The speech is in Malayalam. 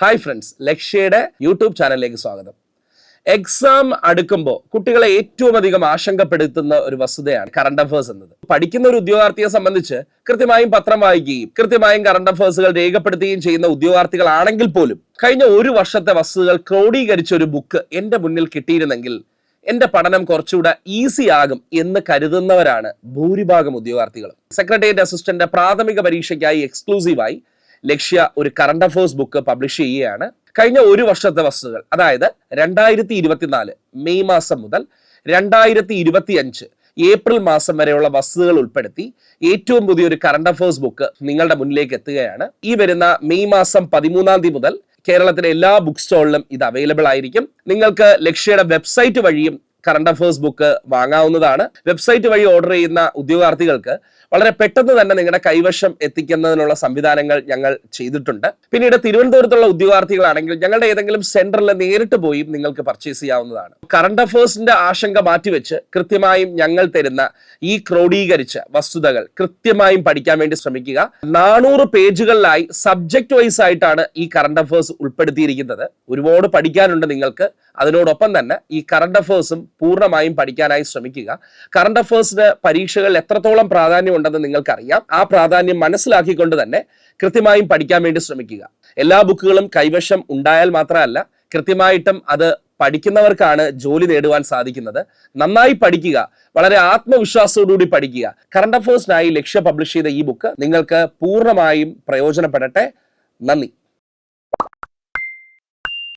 ഹായ് ഫ്രണ്ട്സ് ലക്ഷ്യയുടെ യൂട്യൂബ് ചാനലിലേക്ക് സ്വാഗതം. എക്സാം അടുക്കുമ്പോൾ കുട്ടികളെ ഏറ്റവും അധികം ആശങ്കപ്പെടുത്തുന്ന ഒരു വസ്തുതയാണ് കറണ്ട് അഫേഴ്സ് എന്നത്. പഠിക്കുന്ന ഒരു ഉദ്യോഗാർത്ഥിയെ സംബന്ധിച്ച് കൃത്യമായും പത്രം വായിക്കുകയും കൃത്യമായും കറണ്ട് അഫേഴ്സുകൾ രേഖപ്പെടുത്തുകയും ചെയ്യുന്ന ഉദ്യോഗാർത്ഥികളാണെങ്കിൽ പോലും കഴിഞ്ഞ ഒരു വർഷത്തെ വസ്തുതകൾ ക്രോഡീകരിച്ച ഒരു ബുക്ക് എന്റെ മുന്നിൽ കിട്ടിയിരുന്നെങ്കിൽ എന്റെ പഠനം കുറച്ചുകൂടെ ഈസി ആകും എന്ന് കരുതുന്നവരാണ് ഭൂരിഭാഗം ഉദ്യോഗാർത്ഥികളും. സെക്രട്ടേറിയറ്റ് അസിസ്റ്റന്റ് പ്രാഥമിക പരീക്ഷയ്ക്കായി എക്സ്ക്ലൂസീവായി ലക്ഷ്യ ഒരു കറണ്ട് അഫേഴ്സ് ബുക്ക് പബ്ലിഷ് ചെയ്യുകയാണ്. കഴിഞ്ഞ ഒരു വർഷത്തെ വസ്തുതകൾ അതായത് രണ്ടായിരത്തി ഇരുപത്തിനാല് മെയ് മാസം മുതൽ രണ്ടായിരത്തി ഇരുപത്തി അഞ്ച് ഏപ്രിൽ മാസം വരെയുള്ള വസ്തുതകൾ ഉൾപ്പെടുത്തി ഏറ്റവും പുതിയ ഒരു കറണ്ട് അഫേഴ്സ് ബുക്ക് നിങ്ങളുടെ മുന്നിലേക്ക് എത്തുകയാണ്. ഈ വരുന്ന മെയ് മാസം പതിമൂന്നാം തീയതി മുതൽ കേരളത്തിലെ എല്ലാ ബുക്ക് സ്റ്റോളിലും ഇത് അവൈലബിൾ ആയിരിക്കും. നിങ്ങൾക്ക് ലക്ഷ്യയുടെ വെബ്സൈറ്റ് വഴിയും കറണ്ട് അഫേഴ്സ് ബുക്ക് വാങ്ങാവുന്നതാണ്. വെബ്സൈറ്റ് വഴി ഓർഡർ ചെയ്യുന്ന ഉദ്യോഗാർത്ഥികൾക്ക് വളരെ പെട്ടെന്ന് തന്നെ നിങ്ങളുടെ കൈവശം എത്തിക്കുന്നതിനുള്ള സംവിധാനങ്ങൾ ഞങ്ങൾ ചെയ്തിട്ടുണ്ട്. പിന്നീട് തിരുവനന്തപുരത്തുള്ള ഉദ്യോഗാർത്ഥികളാണെങ്കിൽ ഞങ്ങളുടെ ഏതെങ്കിലും സെന്ററിൽ നേരിട്ട് പോയി നിങ്ങൾക്ക് പർച്ചേസ് ചെയ്യാവുന്നതാണ്. കറണ്ട് അഫേഴ്സിന്റെ ആശങ്ക മാറ്റിവെച്ച് കൃത്യമായും ഞങ്ങൾ തരുന്ന ഈ ക്രോഡീകരിച്ച വസ്തുതകൾ കൃത്യമായും പഠിക്കാൻ വേണ്ടി ശ്രമിക്കുക. നാനൂറ് പേജുകളിലായി സബ്ജക്ട് വൈസ് ആയിട്ടാണ് ഈ കറണ്ട് അഫേഴ്സ് ഉൾപ്പെടുത്തിയിരിക്കുന്നത്. ഒരുപാട് പഠിക്കാനുണ്ട് നിങ്ങൾക്ക്. അതിനോടൊപ്പം തന്നെ ഈ കറണ്ട് അഫേഴ്സും പൂർണമായും പഠിക്കാനായി ശ്രമിക്കുക. കറണ്ട് അഫേഴ്സിന് പരീക്ഷകൾ എത്രത്തോളം പ്രാധാന്യമുണ്ടെന്ന് നിങ്ങൾക്കറിയാം. ആ പ്രാധാന്യം മനസ്സിലാക്കിക്കൊണ്ട് തന്നെ കൃത്യമായും പഠിക്കാൻ വേണ്ടി ശ്രമിക്കുക. എല്ലാ ബുക്കുകളും കൈവശം ഉണ്ടായാൽ മാത്രമല്ല കൃത്യമായിട്ടും അത് പഠിക്കുന്നവർക്കാണ് ജോലി നേടുവാൻ സാധിക്കുന്നത്. നന്നായി പഠിക്കുക വളരെ ആത്മവിശ്വാസത്തോടുകൂടി പഠിക്കുക. കറണ്ട് അഫേഴ്സിനായി ലക്ഷ്യ പബ്ലിഷ് ചെയ്ത ഈ ബുക്ക് നിങ്ങൾക്ക് പൂർണമായും പ്രയോജനപ്പെടട്ടെ. നന്ദി.